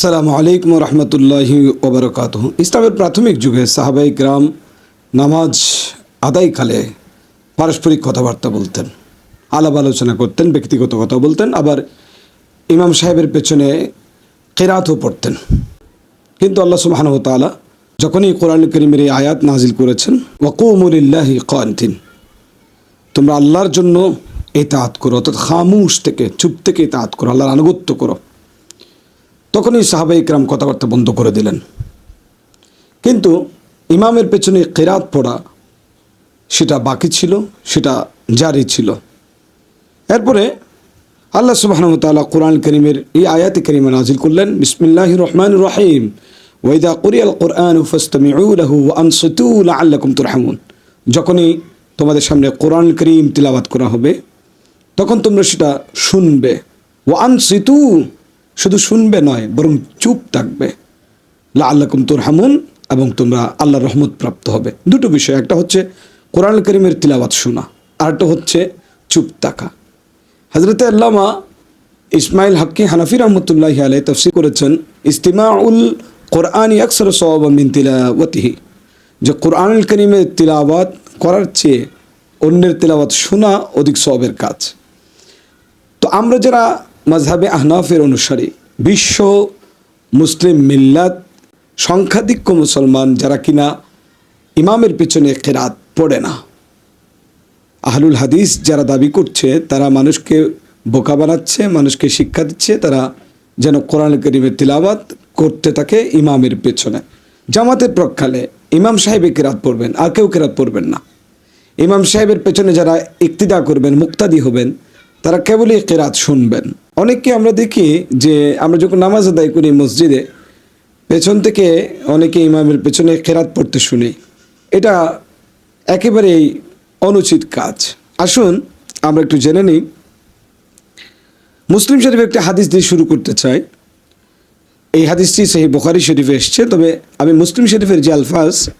আসসালামু আলাইকুম রহমতুল্লাহি ওবরকাত ইসলামের প্রাথমিক যুগে সাহাবাই গ্রাম নামাজ আদায়কালে পারস্পরিক কথাবার্তা বলতেন, আলাপ আলোচনা করতেন, ব্যক্তিগত কথা বলতেন, আবার ইমাম সাহেবের পেছনে কেরাতও পড়তেন। কিন্তু আল্লাহ সুবাহানহ তালা যখনই কোরআন করিমের এই আয়াত নাজিল করেছেন ওকুমুলিল্লাহি কান্তিন তোমরা আল্লাহর জন্য এতাত করো, অর্থাৎ খামুশ থেকে, চুপ থেকে এতাত করো, আল্লাহর আনুগত্য করো। তখনই সাহাবাই ইকরাম কথাবার্তা বন্ধ করে দিলেন। কিন্তু ইমামের পেছনে কেরাত পড়া, সেটা বাকি ছিল, সেটা জারি ছিল। এরপরে আল্লাহ সুবাহনতালা কোরআন করিমের এই আয়াতি করিমে নাজিল করলেন, বিসমিল্লাহ রহমান রহিম ওয়াইদা কুরিয়াল কোরআন ফস্তমিউলাহু আনসতুল আল্লাকুম যখনই তোমাদের সামনে কোরআন করিম তিলাবাত করা হবে, তখন তোমরা সেটা শুনবে। ও আনসিতু শুধু শুনবে নয়, বরং চুপ থাকবে। লা আল্লাকুম তুরহামুন, এবং তোমরা আল্লাহর রহমত প্রাপ্ত হবে। দুটো বিষয়, একটা হচ্ছে কোরআন করিমের তিলাবাত শোনা আরেকটা হচ্ছে চুপ থাকা। হজরত আল্লামা ইসমাইল হাক্কি হানাফি রহমতুল্লাহ আলাই তফসি করেছেন, ইস্তিমাউল কোরআন আকসর সওয়াব মিন তিলাওয়াতিহি। যে কোরআন করিমের তিলাওয়াত করার চেয়ে অন্যের তিলাওয়াত শোনা অধিক সবের কাজ। তো আমরা যারা মাঝহাবে আহনাফের অনুসারী। বিশ্ব মুসলিম মিল্লাত সংখ্যাধিক্য মুসলমান যারা কিনা ইমামের পেছনে কেরাত পড়ে না। আহলুল হাদিস যারা দাবি করছে, তারা মানুষকে বোকা বানাচ্ছে, মানুষকে শিক্ষা দিচ্ছে, তারা যেন কোরআন করিমের তিলাবাত করতে থাকে ইমামের পেছনে। জামাতের প্রক্ষালে ইমাম সাহেবে কেরাত পড়বেন, আর কেউ কেরাত পড়বেন না। ইমাম সাহেবের পেছনে যারা ইক্তিদা করবেন, মুক্তাদি হবেন, তারা কেবলই কেরাত শুনবেন। অনেককে আমরা দেখি যে আমরা যখন নামাজ আদায় করি মসজিদে, পেছন থেকে অনেকে ইমামের পেছনে খেরাত পড়তে শুনি। এটা একেবারেই অনুচিত কাজ। আসুন, আমরা একটু জেনে নিই। মুসলিম শরীফ একটা হাদিস দিয়ে শুরু করতে চাই। এই হাদিসটি সেই বোখারি শরীফে এসছে, তবে আমি মুসলিম শরীফের যে আলফাজ,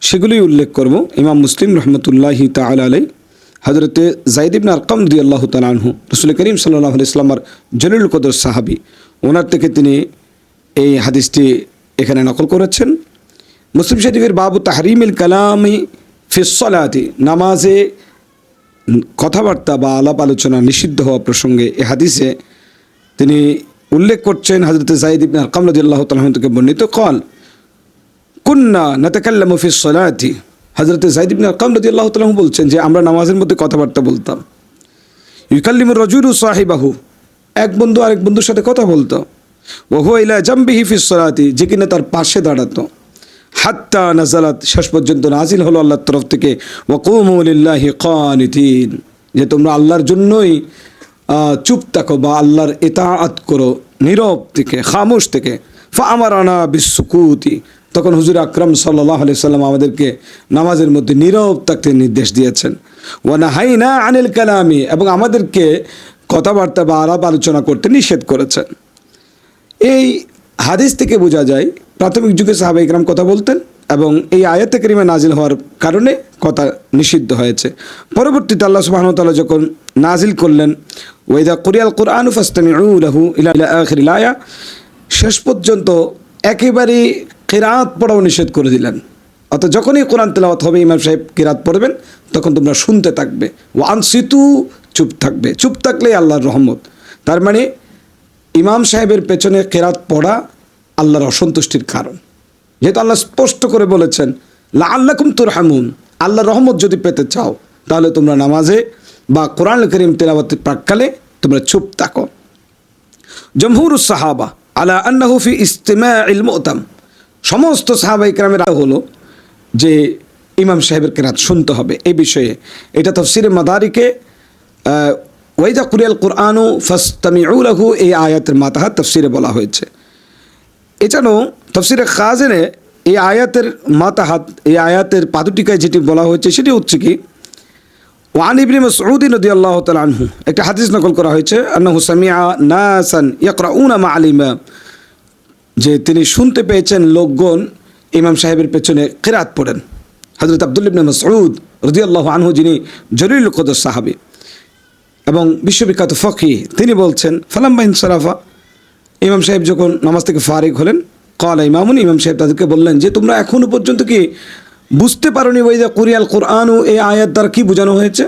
সেগুলোই উল্লেখ করব। ইমাম মুসলিম রহমতুল্লাহ তাল আলাই হজরতে জাইদিবিন আরকাম দি আল্লাহ তালাহু রসুল করিম সাল্লাহ ইসলামার জলিল কদর সাহাবি, ওনার থেকে তিনি এই হাদিসটি এখানে নকল করেছেন। মুসলিম শরীফের বাবু তাহরিমিল কালামি ফিসলাতি নামাজে কথাবার্তা বা আলাপ আলোচনা নিষিদ্ধ হওয়া প্রসঙ্গে এ হাদিসে তিনি উল্লেখ করছেন হজরত জাইদ ইবিন আরকাম রদি আল্লাহ তালাহ বর্ণিত, কল, কুন্না নাতাকাল্লামু ফিস সলাতি হজরত জাইদ ইবিন আরকাম রদি আল্লাহ তালাহ বলছেন যে আমরা নামাজের মধ্যে কথাবার্তা বলতাম। ইউকাল্লিমুর রজুরু সাহিবাহু, এক বন্ধু আরেক বন্ধুর সাথে কথা বলতো। ওহো ইলা জাম্বিহি ফিস সলাতি, যে কিনা তার পাশে দাঁড়াতো। হাত্তা নাজালাত শেষ পর্যন্ত নাজিল হলো আল্লাহর তরফ থেকে। ওকুমুলিল্লাহি কানিতিন, যে তোমরা আল্লাহর জন্যই চুপ থাকো বা আল্লাহর এতাআত করো, নীরব থেকে, খামোশ থেকে। ফা আমার আনা বিশ্বকুতি তখন হুজুর আকরম সাল্লাহ সাল্লাম আমাদেরকে নামাজের মধ্যে নীরব থাকতে নির্দেশ দিয়েছেন। ওয়ানা হাইনা আনিল কালামি, এবং আমাদেরকে কথাবার্তা বা আলাপ আলোচনা করতে নিষেধ করেছেন। এই হাদিস থেকে বোঝা যায়, প্রাথমিক যুগে সাহাবা ইকরাম কথা বলতেন, এবং এই আয়াতে করিমে নাজিল হওয়ার কারণে কথা নিষিদ্ধ হয়েছে। পরবর্তীতে আল্লাহ সুবাহতাল্লাহ যখন নাজিল করলেন ওয়েদা কোরিয়াল কোরআন ফাস্তামিউলাহু ইলা ইলা আখিরিল আয়া শেষ পর্যন্ত একেবারে কেরাত পড়াও নিষেধ করে দিলেন। অর্থাৎ যখনই কোরআন তেলাওয়াত হবে, ইমাম সাহেব কেরাত পড়বেন, তখন তোমরা শুনতে থাকবে। ওয়ান সিতু চুপ থাকবে। চুপ থাকলেই আল্লাহর রহমত। তার মানে ইমাম সাহেবের পেছনে কেরাত পড়া আল্লাহর অসন্তুষ্টির কারণ। যেহেতু আল্লাহ স্পষ্ট করে বলেছেন লা আল্লাকুম তুর হামুন আল্লাহর রহমত যদি পেতে চাও, তাহলে তোমরা নামাজে বা কোরআন করিম তেলাবাতের প্রাককালে তোমরা চুপ থাকো। জমহুর সাহাবা, আলা আন্নাহু ফি ইস্তেমা ইলমতাম সমস্ত সাহাবা ইকরামের হলো যে ইমাম সাহেবের কেরাত শুনতে হবে। এই বিষয়ে এটা তফসিরে মাদারিকে ওয়াইদা কুরিয়াল কোরআনু ফাস্তামিউলাহু এই আয়াতের মাতাহাত তফসিরে বলা হয়েছে। এছাড়াও তফসিরে খাজেনে এই আয়াতের মাতাহাত, এই আয়াতের পাদুটিকায় যেটি বলা হয়েছে সেটি হচ্ছে কি, ওয়ান ইবনে মাসউদ রাদিয়াল্লাহু তাআলা আনহু, একটা হাদিস নকল করা হয়েছে, আন্নাহু সামিআ নাসান ইয়াকরাউনা মা আলিমা যে তিনি শুনতে পেয়েছেন লোকগণ ইমাম সাহেবের পেছনে কেরাত পড়েন। হযরত আব্দুল ইবনে মাসউদ রাদিয়াল্লাহু আনহু, যিনি জলিল কদর সাহাবী এবং বিশ্ববিখ্যাত ফকি তিনি বলছেন ফালাম্বা ইনসারাফা। ইমাম সাহেব যখন নামাজ থেকে ফারিক হলেন কলা ইমামুন, ইমাম সাহেব তাদেরকে বললেন, যে তোমরা এখনও পর্যন্ত কি বুঝতে পারোনি ওই যে কুরিয়াল কোরআন, এই আয়াত দ্বারা কি বোঝানো হয়েছে?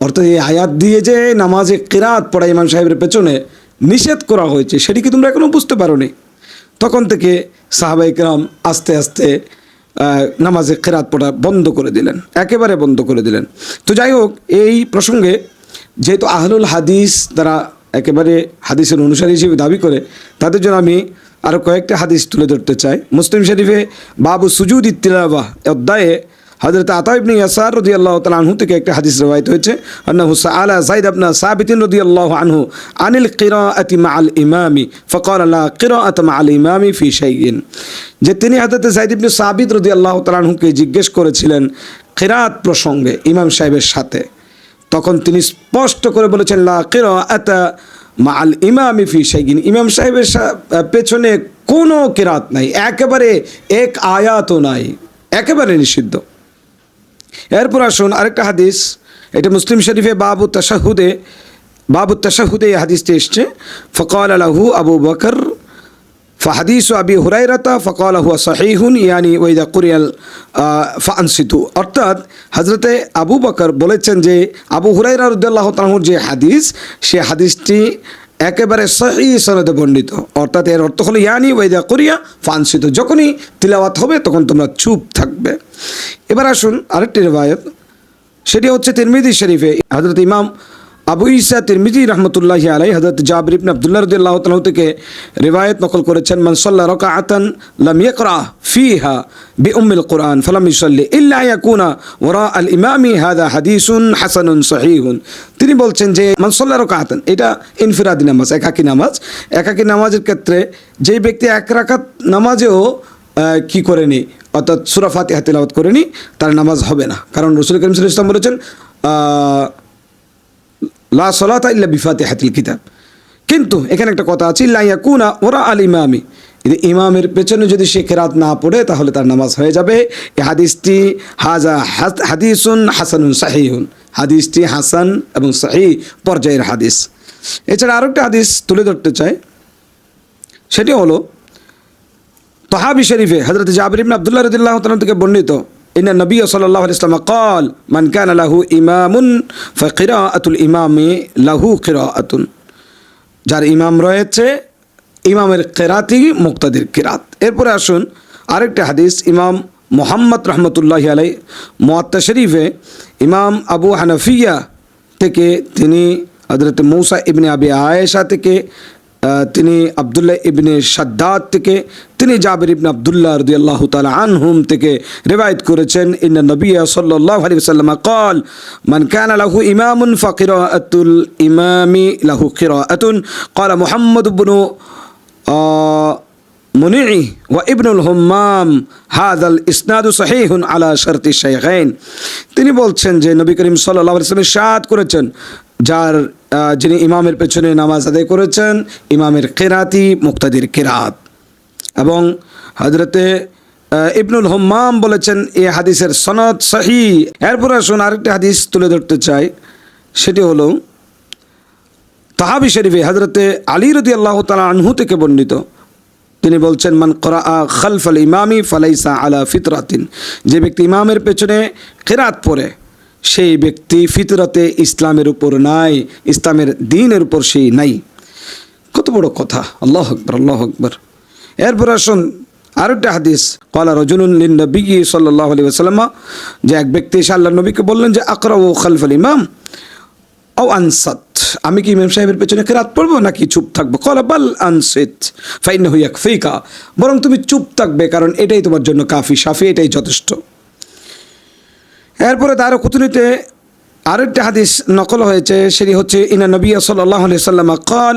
অর্থাৎ এই আয়াত দিয়ে যে নামাজে কিরাত পড়া ইমাম সাহেবের পেছনে নিষেধ করা হয়েছে, সেটি কি তোমরা এখনও বুঝতে পারোনি? তখন থেকে সাহাবাই কেরাম আস্তে আস্তে নামাজে কেরাত পড়া বন্ধ করে দিলেন, একেবারে বন্ধ করে দিলেন। তো যাই হোক, এই প্রসঙ্গে যেহেতু আহলুল হাদিস তারা একেবারে হাদিসের অনুসারী হিসেবে দাবি করে, তাদের জন্য আমি আরও কয়েকটা হাদিস তুলে ধরতে চাই। মুসলিম শরীফে বাবু সুজুদ ইত্তিলাবা অধ্যায়ে হজরত আতা ইবনে ইয়াসার রদি আল্লাহ তালা আনহু থেকে একটা হাদিস রবায়ত হয়েছে সাআলা যায়েদ ইবনে সাবিতিন রদি আল্লাহ আনহু আনিল কিরাআতি মাআল ইমামি, ফকাল লা কিরাআত মাআল ইমামি ফি শাইইন। যে তিনি হযরত যায়েদ ইবনে সাবিত রদি আল্লাহ তালা আনহুকে জিজ্ঞেস করেছিলেন কিরাত প্রসঙ্গে ইমাম সাহেবের সাথে। তখন তিনি স্পষ্ট করে বলেছেন, লা কিরাআতা মাআল ইমামি ফি শাইইন। ইমাম সাহেবের পেছনে কোনো কিরাত নাই, একেবারে এক আয়াতও নাই, একেবারে নিষিদ্ধ। এরপর আসুন আরেকটা হাদিস। এটা মুসলিম শরীফে বাবু তাশাহুদে বাবু তাশাহুদে এই হাদিসটি এসছে। ফকাল আলাহু আবু বকর ফাহাদিস আবি হুরাইরাতা ফকল হুয়া সাহিহুন, ইয়ানি ওয়েদা কুরিয়াল ফানসিতু অর্থাৎ হজরতে আবু বকর বলেছেন যে, আবু হুরাইরা রুদ্দাল্লাহ তালাহুর যে হাদিস, সে হাদিসটি একেবারে সহি সনদে বর্ণিত। অর্থাৎ এর অর্থ হলো ইয়ানি ওয়েদা করিয়া ফানসিত যখনই তিলাওয়াত হবে, তখন তোমরা চুপ থাকবে। এবার আসুন আরেকটি রেবায়ত সেটি হচ্ছে তিরমিদি শরীফে। হজরত ইমাম আবু ইসা তিরমিজি রহমতুল্লাহ আলাই হজরত জাবির ইবনে রদিল্লাহ তালাহ থেকে রিবায়ত নকল করেছেন মনসল্লা রকা আতন লম ইকরা ফিহা বি উম্মিল কোরআন ফলাম ইসল্লি ইল্লা ইয়াকুনা ওরা আল ইমামি হাদা হাদিসুন হাসানুন সহিহুন। তিনি বলছেন যে মনসল্লা রকা আতন এটা ইনফিরাদি নামাজ, একাকি নামাজ। একাকি নামাজের ক্ষেত্রে যেই ব্যক্তি এক রাকাত নামাজেও কি করেনি, অর্থাৎ সুরা ফাতিহা তিলাওয়াত করেনি, তার নামাজ হবে না। কারণ রসুল করিম সাল্লাল্লাহু আলাইহি বলেছেন লা সলাতা ইল্লা বিফাতিহাতিল কিতাব। কিন্তু এখানে একটা কথা আছে ইল্লা ইয়াকুনা ওরা আল ইমামি। যদি ইমামের পেছনে যদি সে কেরাত না পড়ে, তাহলে তার নামাজ হয়ে যাবে। এই হাদিসটি হাজা হাদিসুন হাসানুন সাহিহুন। হাদিসটি হাসান এবং সাহি পর্যায়ের হাদিস। এছাড়া আরও আরেকটা হাদিস তুলে ধরতে চাই, সেটি হলো, তহাবি শরীফে হজরত জাবির আব্দুল্লাহ রদিল্লাহ থেকে বর্ণিত ইন নবী সাল্লাল্লাহু আলাইহি ওয়াসাল্লাম قال من كان له امام فقراءه الامام له قراءه যার ইমাম রয়েছে ইমামের কেরাতি মুক্তাদির কিরাত এরপরে আসুন আরেকটা হাদিস ইমাম মোহাম্মদ রহমতুল্লাহ আলাই মোয়াত্তা শরীফে ইমাম আবু হানফিয়া থেকে তিনি হজরত মৌসা ইবনে আবি আয়েশা থেকে আহ, তিনি আবদুল্লাহ ইবনে সাদ্দাদ থেকে, তিনি জাবির ইবনে আবদুল্লাহ রদি আল্লাহ তাল আনহুম থেকে রেবায়ত করেছেন। ইন্না নবী সাল্লাহ আলী সাল্লাম কল, মান কান লাহু ইমামুন ফকিরাতুল ইমামি লাহু খির আতুন কল মোহাম্মদ বনু মুনি ওয়া ইবনুল হুম্মাম হাদাল ইসনাদু সাহিহুন আলা শর্তি শেখ তিনি বলছেন যে নবী করিম সাল্লাহ আলিয়া সাল্লাম সাদ করেছেন, যার যিনি ইমামের পেছনে নামাজ আদায় করেছেন, ইমামের কেরাতি, মুক্তাদির কেরাত। এবং হজরতে ইবনুল হম্মাম বলেছেন, এ হাদিসের সনদ সহি এরপর আসুন আরেকটি হাদিস তুলে ধরতে চাই। সেটি হলো, তাহাবি শরীফে হজরতে আলী রদি আল্লাহ তালা আনহু থেকে বর্ণিত। তিনি বলছেন, মান করা খালফ আল ইমামি ফালাইসা আলা ফিতরাতিন। যে ব্যক্তি ইমামের পেছনে কেরাত পড়ে সেই ব্যক্তি ফিতরাতে ইসলামের উপর নাই, ইসলামের দিনের উপর সেই নাই। কত বড় কথা। আল্লাহ আকবর আল্লাহ আকবর। এরপর আসুন আরেকটা হাদিস। কলা রজনুল নবী সাল্লাহ আলী ওসাল্লামা যে এক ব্যক্তি এসে আল্লাহ নবীকে বললেন যে আকরা ও খালফ আল ইমাম ও আনসাত। আমি কি ইমাম সাহেবের পেছনে কেরাত পড়ব নাকি চুপ থাকব? কলা বাল আনসিত ফাইন হইয়াক ফিকা বরং তুমি চুপ থাকবে, কারণ এটাই তোমার জন্য কাফি, সাফি, এটাই যথেষ্ট। এরপরে তার কুতুনিতে আরেকটা হাদিস নকল হয়েছে, সেটি হচ্ছে ইনা নবী সাল্লাহ আলি সাল্লাম কল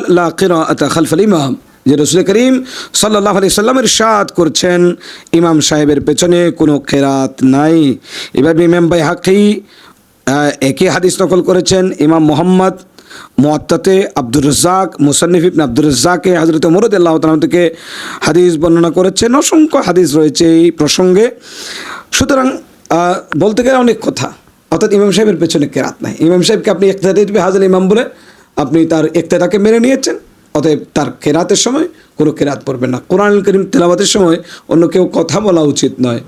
খালফাল ইমাম যে রসুল করিম সাল্লাহ আলি সাল্লামের সাদ করছেন, ইমাম সাহেবের পেছনে কোনো খেরাত নাই। এভাবে ইমাম বাই হাকি একই হাদিস নকল করেছেন, ইমাম মোহাম্মদ মোয়াত্তাতে আব্দুর রাজ্জাক, মুসান্নিফ ইবনে আব্দুর রাজ্জাকে হজরত মরদ আল্লাহ তালাম থেকে হাদিস বর্ণনা করেছেন। অসংখ্য হাদিস রয়েছে এই প্রসঙ্গে। সুতরাং বলতে গেলে অনেক কথা। অর্থাৎ ইমাম সাহেবের পেছনে কেরাত নাই? ইমাম সাহেবকে আপনি একতে দিবে, হাজার ইমাম বলে আপনি তার একতাদাকে মেনে নিয়েছেন, অতএব তার কেরাতের সময় কোনো কেরাত পড়বে না। কোরআন করিম তেলাবাতের সময় অন্য কেউ কথা বলা উচিত নয়।